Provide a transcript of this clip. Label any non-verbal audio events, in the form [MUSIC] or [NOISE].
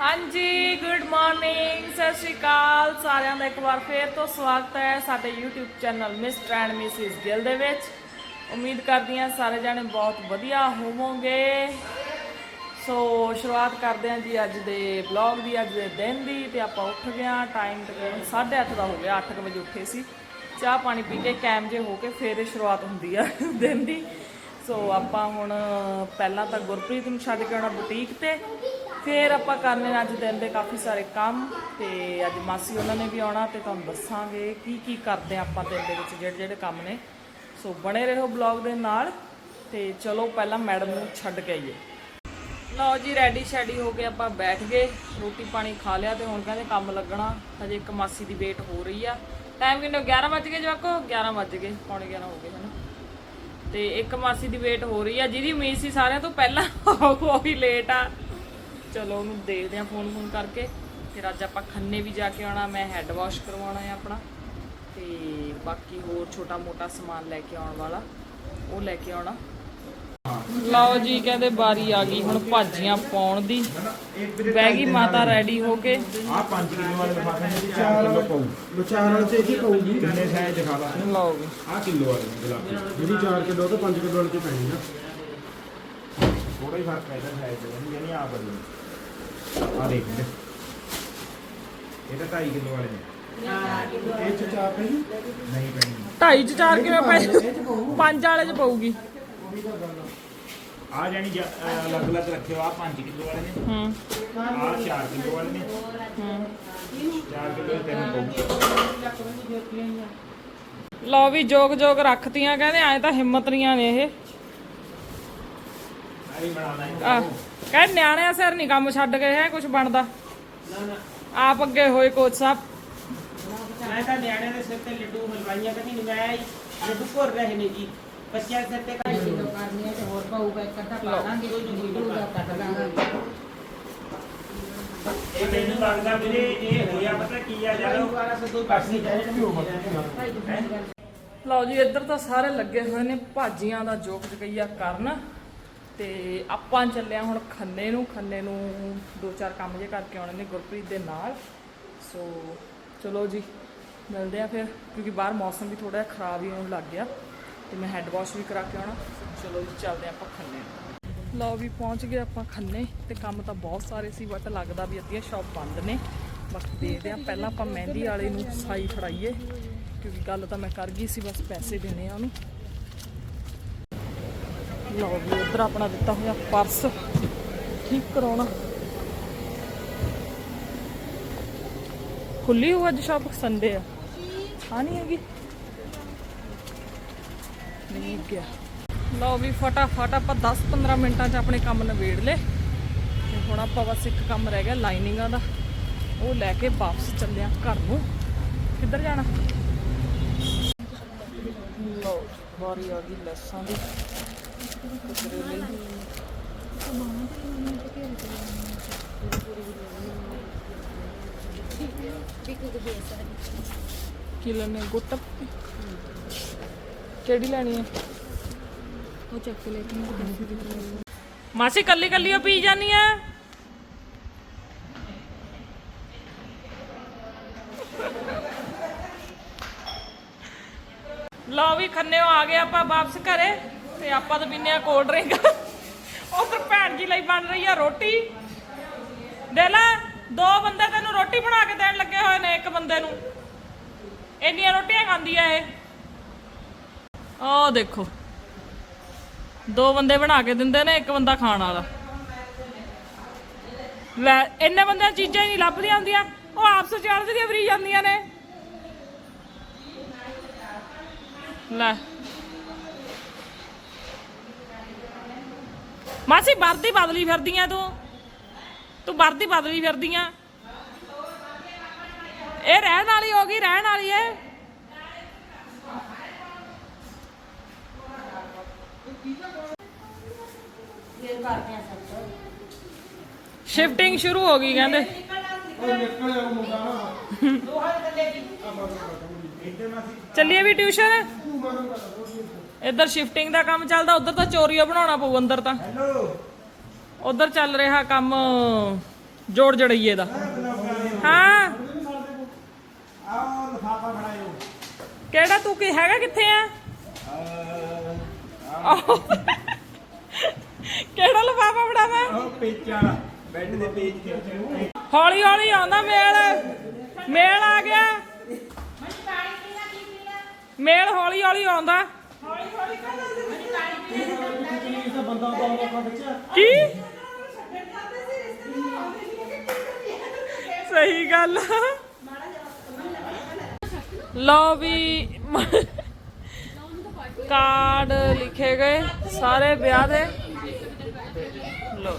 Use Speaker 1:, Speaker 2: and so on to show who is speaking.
Speaker 1: ਹਾਂਜੀ good morning ਸਤਿ ਸ਼੍ਰੀ ਅਕਾਲ। ਸਾਰਿਆਂ ਦਾ ਇੱਕ ਵਾਰ ਫੇਰ ਤੋਂ ਸਵਾਗਤ ਹੈ ਸਾਡੇ YouTube channel mister and Mrs Gill ਦੇ ਵਿੱਚ। ਉਮੀਦ ਕਰਦੀ ਹਾਂ ਸਾਰੇ ਜਾਣੇ ਬਹੁਤ ਵਧੀਆ ਹੋਵੋਗੇ। ਸੋ ਸ਼ੁਰੂਆਤ ਕਰਦੇ ਹਾਂ ਜੀ ਅੱਜ ਦੇ ਵਲੌਗ ਦੀ, ਅੱਜ ਦੇ ਦਿਨ ਦੀ ਤੇ ਆਪਾਂ ਉੱਠ ਗਏ ਹਾਂ। ਟਾਈਮ ਤਕਰੀਬਨ 8:30 ਦਾ ਹੋ ਗਿਆ 8 ਵਜੇ ਉੱਠੇ ਸੀ। ਚਾਹ ਪਾਣੀ ਪੀ ਕੇ ਕੈਮ ਜੇ ਹੋ ਕੇ ਫੇਰ ਸ਼ੁਰੂਆਤ ਹੁੰਦੀ ਆ [LAUGHS] ਦਿਨ ਦੀ। ਸੋ ਆਪਾਂ ਹੁਣ ਪਹਿਲਾਂ ਤਾਂ ਗੁਰਪ੍ਰੀਤ ਨੂੰ ਛੱਡ ਕੇ ਆਉਣਾ ਬੁਟੀਕ ਤੇ। ਫਿਰ ਆਪਾਂ ਕਰਨੇ ਨੇ ਅੱਜ ਦਿਨ ਦੇ ਕਾਫੀ ਸਾਰੇ ਕੰਮ ਤੇ ਅੱਜ ਮਾਸੀ ਉਹਨਾਂ ਨੇ ਵੀ ਆਉਣਾ ਤੇ ਤੁਹਾਨੂੰ ਦੱਸਾਂਗੇ ਕੀ ਕੀ ਕਰਦੇ ਆ ਆਪਾਂ ਦਿਨ ਦੇ ਵਿੱਚ ਜਿਹੜੇ ਜਿਹੜੇ ਕੰਮ ਨੇ। ਸੋ ਬਣੇ ਰਹੋ ਬਲੌਗ ਦੇ ਨਾਲ ਤੇ ਚਲੋ ਪਹਿਲਾਂ ਮੈਡਮ ਨੂੰ ਛੱਡ ਕੇ ਆਈਏ। ਲਓ ਜੀ, ਰੈਡੀ ਸ਼ੈਡੀ ਹੋ ਕੇ ਆਪਾਂ ਬੈਠ ਗਏ, ਰੋਟੀ ਪਾਣੀ ਖਾ ਲਿਆ ਤੇ ਹੁਣ ਕਹਿੰਦੇ ਕੰਮ ਲੱਗਣਾ, ਹਜੇ ਇੱਕ ਮਾਸੀ ਦੀ ਵੇਟ ਹੋ ਰਹੀ ਆ। ਟਾਈਮ ਕਿੰਨੇ 11 ਵੱਜ ਗਏ ਜਵਾਕੋ? 11 ਵੱਜ ਗਏ, ਪੌਣੇ 11 ਹੋ ਗਏ, ਹਨਾ? ਤੇ ਇੱਕ ਮਾਸੀ ਦੀ ਵੇਟ ਹੋ ਰਹੀ ਆ। ਜਿਹਦੀ ਉਮੀਦ ਸੀ ਸਾਰਿਆਂ ਤੋਂ ਪਹਿਲਾਂ, ਉਹ ਵੀ ਲੇਟ ਆ। ਚਲੋ ਉਹਨੂੰ ਦੇਖਦੇ ਆ ਫੋਨ ਫੋਨ ਕਰਕੇ। ਫਿਰ ਅੱਜ ਆਪਾਂ ਖੰਨੇ ਵੀ ਜਾ ਕੇ ਆਉਣਾ ਮੈਂ ਹੈੱਡ ਵਾਸ਼ ਕਰਵਾਉਣਾ ਹੈ ਆਪਣਾ। ਤੇ ਬਾਕੀ ਹੋਰ ਛੋਟਾ ਮੋਟਾ ਸਮਾਨ ਲੈ ਕੇ ਆਉਣ ਵਾਲਾ ਉਹ ਲੈ ਕੇ ਆਉਣਾ। ਲਓ ਜੀ ਕਹਿੰਦੇ ਬਾਰੀ ਆ ਗਈ ਹੁਣ ਭਾਜੀਆਂ ਪਾਉਣ ਦੀ। ਬਹਿ ਗਈ ਮਾਤਾ ਰੈਡੀ ਹੋ ਕੇ।
Speaker 2: ਆ 5 ਕਿਲੋ ਵਾਲੇ ਲਿਫਾਫੇ ਨੇ 4 ਕਿਲੋ ਪਾਉ
Speaker 3: ਵਿਚਾਰਾਂ ਚ ਇਹੀ ਪਊਗੀ।
Speaker 2: ਕਿੰਨੇ ਸਾਈਜ਼ ਦਿਖਾ ਲਾ।
Speaker 1: ਲਓ
Speaker 2: ਆ ਕਿਲੋ ਵਾਲੇ ਨੇ ਗੁਲਾਬੀ
Speaker 3: ਜਿਹੜੀ 4 ਕਿਲੋ ਤੋਂ 5 ਕਿਲੋ ਵਾਲੀ ਚ ਪੈਣੀ ਨਾ
Speaker 2: ਥੋੜਾ ਹੀ ਫ਼ਰਕ ਹੈ ਇਹਦਾ ਸਾਈਜ਼ ਦੇ ਯਾਨੀ ਆ ਬਦਲ ਆ ਦੇਖ ਲੈ। ਇਹਦਾ 2.5 ਕਿਲੋ ਵਾਲੇ ਨੇ।
Speaker 3: ਇਹ ਚ 4 ਪਈ
Speaker 2: ਨਹੀਂ ਪੈਣੀ
Speaker 1: ਢਾਈ ਚ ਚਾਰ ਕਿਵੇਂ ਪਏ ਪੰਜ ਵਾਲੇ ਚ ਪਊਗੀ।
Speaker 2: ਆ ਜਾਨੀ ਜ- ਅਹ ਅਲੱਗ ਅਲੱਗ ਰੱਖਿਓ ਆ 5 ਕਿਲੋ ਵਾਲੇ ਨੇ।
Speaker 1: ਹੂੰ।
Speaker 2: ਆ 4 ਕਿਲੋ ਵਾਲੇ ਨੇ।
Speaker 1: ਹੂੰ
Speaker 2: 4 ਕਿਲੋ ਦੇ ਤਿੰਨ ਪਾਉ
Speaker 1: ਲਓ ਵੀ ਜੋਗ ਜੋਗ ਰੱਖਤੀਆਂ ਕਹਿੰਦੇ ਐ ਤਾਂ ਹਿੰਮਤਰੀਆਂ ਨੇ ਇਹ।
Speaker 2: ਆ ਵੀ ਬਣਾਉਣਾ ਹੈ
Speaker 1: ਆ ਕਹਿੰਦੇ ਨਿਆਣਿਆਂ ਸਿਰ ਨਹੀਂ ਕੰਮ ਛੱਡ ਗਏ ਹੈ ਕੁਝ ਬਣਦਾ। ਆਪ ਅੱਗੇ ਹੋਏ ਕੋਚ ਸਾਹਿਬ।
Speaker 4: ਮੈਂ ਤਾਂ ਨਿਆਣਿਆਂ ਦੇ ਸਿਰ ਤੇ ਲੱਡੂ ਹਲਵਾਈਆਂ ਕਦੀ ਨਹੀਂ ਮੈਂ ਲੱਡੂ ਭੁਰ ਰਹੇ ਨੇ ਜੀ। ਬੱਚਿਆਂ ਦੇ ਸਿਰ ਤੇ ਕਾਹੀ
Speaker 5: ਕਿਲੋ ਕਰਨੀ ਹੈ ਤੇ ਹੋਰ ਪਊਗਾ ਇੱਕ ਅੱਧਾ ਪਾ ਦਾਂਗੇ ਕੋਈ ਨੀਡੂ ਦਾ ਕੱਟ ਦਾਂਗੇ
Speaker 2: ਇਹ ਮੈਨੂੰ ਲੱਗਦਾ ਵੀਰੇ ਇਹ ਹੋਇਆ ਪਤਾ ਕੀ ਆ ਜਦੋਂ
Speaker 4: ਦੁਬਾਰਾ ਸੇ ਦੋ ਪਾਸੇ ਚਾਹੀਦੇ
Speaker 1: ਲਓ ਜੀ ਇੱਧਰ ਤਾਂ ਸਾਰੇ ਲੱਗੇ ਹੋਏ ਨੇ ਭਾਜੀਆਂ ਦਾ ਜੋਕ ਜਕਈਆ ਕਰਨ। ਤੇ ਆਪਾਂ ਚੱਲਿਆ ਹੁਣ ਖੰਨੇ ਨੂੰ ਖੰਨੇ ਨੂੰ ਦੋ ਚਾਰ ਕੰਮ ਜੇ ਕਰਕੇ ਆਉਣੇ ਨੇ ਗੁਰਪ੍ਰੀਤ ਦੇ ਨਾਲ। ਸੋ ਚਲੋ ਜੀ, ਮਿਲਦੇ ਆ ਫਿਰ, ਕਿਉਂਕਿ ਬਾਹਰ ਮੌਸਮ ਵੀ ਥੋੜਾ ਜਿਹਾ ਖਰਾਬ ਹੀ ਹੋਣ ਲੱਗ ਗਿਆ ਤੇ ਮੈਂ ਹੈੱਡ ਵਾਸ਼ ਵੀ ਕਰਾ ਕੇ ਆਉਣਾ। ਚਲੋ ਜੀ, ਚੱਲਦੇ ਹਾਂ ਆਪਾਂ ਖੰਨੇ ਨੂੰ। ਲਓ ਵੀ ਪਹੁੰਚ ਗਏ ਆਪਾਂ ਖੰਨੇ, ਤੇ ਕੰਮ ਤਾਂ ਬਹੁਤ ਸਾਰੇ ਸੀ, ਬਟ ਲੱਗਦਾ ਵੀ ਅੱਧੀਆਂ ਸ਼ਾਪ ਬੰਦ ਨੇ। ਬਾਕੀ ਦੇਖਦੇ ਆ ਪਹਿਲਾਂ ਆਪਾਂ ਮਹਿੰਦੀ ਵਾਲੇ ਨੂੰ ਸਾਈ ਫੜਾਈਏ, ਕਿਉਂਕਿ ਗੱਲ ਤਾਂ ਮੈਂ ਕਰ ਗਈ ਸੀ, ਬਸ ਪੈਸੇ ਦੇਣੇ ਆ ਉਹਨੂੰ। ਲਓ ਵੀ ਉਧਰ ਆਪਣਾ ਦਿੱਤਾ ਹੋਇਆ ਪਰਸ। ਠੀਕ ਕਰਾਉਣਾ। ਖੁੱਲੀ ਹੋ ਅੱਜ ਸ਼ਾਪ ਸੰਡੇ ਆ। ਆ ਨਹੀਂ ਹੈਗੀ? ਨਹੀਂ ਗਿਆ। ਲਓ ਵੀ ਫਟਾਫਟ ਆਪਾਂ 10-15 ਮਿੰਟਾਂ 'ਚ ਆਪਣੇ ਕੰਮ ਨਿਬੇੜ ਲਏ। ਤੇ ਹੁਣ ਆਪਾਂ ਬਸ ਇੱਕ ਕੰਮ ਰਹਿ ਗਿਆ ਲਾਈਨਿੰਗਾਂ ਦਾ। ਉਹ ਲੈ ਕੇ ਵਾਪਸ ਚੱਲਿਆ ਘਰ ਨੂੰ। ਕਿੱਧਰ ਜਾਣਾ? ਲਓ ਵਾਰੀ ਆ ਗਈ ਲੱਸਾਂ ਦੀ। ਕੀ ਲੈਣੇ ਗੁੱਟ ਕਿਹੜੀ ਲੈਣੀ ਹੈ?
Speaker 5: ਉਹ ਚੱਕ ਲੈ ਕੇ
Speaker 1: ਮਾਸੀ ਕੱਲੀ ਕੱਲੀ ਉਹ ਪੀ ਜਾਨੀ ਆ ਲਓ ਵੀ ਖੰਨੇਓ ਆ ਗਏ ਆਪਾਂ ਵਾਪਸ ਘਰੇ। ਤੇ ਆਪਾਂ ਤਾਂ ਪੀਨੇ ਆ ਕੋਲਡ ਡਰਿੰਕ ਉਧਰ ਭੈਣ ਜੀ ਲਈ ਬਣ ਰਹੀ ਆ ਰੋਟੀ। ਦੇ ਦੋ ਬੰਦੇ ਤੈਨੂੰ ਰੋਟੀ ਬਣਾ ਕੇ ਦੇਣ ਲੱਗੇ ਹੋਏ ਨੇ ਇੱਕ ਬੰਦੇ ਨੂੰ। ਇੰਨੀਆਂ ਰੋਟੀਆਂ ਖਾਂਦੀ ਆ ਇਹ। ਉਹ ਦੇਖੋ। ਦੋ ਬੰਦੇ ਬਣਾ ਕੇ ਦਿੰਦੇ ਨੇ, ਇੱਕ ਬੰਦਾ ਖਾਣ ਵਾਲਾ। ਲੈ, ਇੰਨੇ ਬੰਦਿਆਂ ਚੀਜ਼ਾਂ ਹੀ ਨਹੀਂ ਲੱਭਦੀਆਂ ਹੁੰਦੀਆਂ। ਉਹ ਆਪਸ ਵਿੱਚ ਅੜਦੀਆਂ ਫਰੀ ਜਾਂਦੀਆਂ ਨੇ। ਲੈ। ਮਾਸੀ ਵਰਦੀ ਬਦਲੀ ਫਿਰਦੀਆਂ ਤੂੰ। ਤੂੰ ਵਰਦੀ ਬਦਲੀ ਫਿਰਦੀਆਂ। ਇਹ ਰਹਿਣ ਵਾਲੀ ਹੋ ਗਈ ਰਹਿਣ ਵਾਲੀ ਏ। ਸ਼ਿਫਟਿੰਗ ਸ਼ੁਰੂ ਹੋ ਗਈ ਕਹਿੰਦੇ। ਚੱਲੀਏ ਵੀ ਟਿਊਸ਼ਨ? ਇੱਧਰ ਸ਼ਿਫਟਿੰਗ ਦਾ ਕੰਮ ਚੱਲਦਾ ਉਧਰ ਤਾਂ ਚੋਰੀਓ ਬਣਾਉਣਾ ਪਊ ਅੰਦਰ ਤਾਂ। ਉਧਰ ਚੱਲ ਰਿਹਾ ਕੰਮ ਜੋੜ ਜੜਈਏ ਦਾ। ਹਾਂ। ਕਿਹੜਾ ਤੂੰ ਕੀ ਹੈਗਾ ਕਿੱਥੇ ਆ?
Speaker 2: ਆਹ
Speaker 1: ਕਿਹੜਾ ਲਫਾਫਾ ਫੜਾਵਾ?
Speaker 2: ਉਹ ਪੇਚ ਵਾਲਾ ਬੈੱਡ ਦੇ ਪੇਜ ਤੇ।
Speaker 1: ਹੌਲੀ ਹੌਲੀ ਆਉਂਦਾ ਮੇਲ। ਮੇਲ ਆ ਗਿਆ। ਮੇਲ ਹੌਲੀ ਹੌਲੀ ਆਉਂਦਾ। ਕੀ? ਸਹੀ ਗੱਲ। ਆ ਲਓ ਵੀ, ਕਾਰਡ ਲਿਖੇ ਗਏ ਸਾਰੇ ਵਿਆਹ ਦੇ। ਲਓ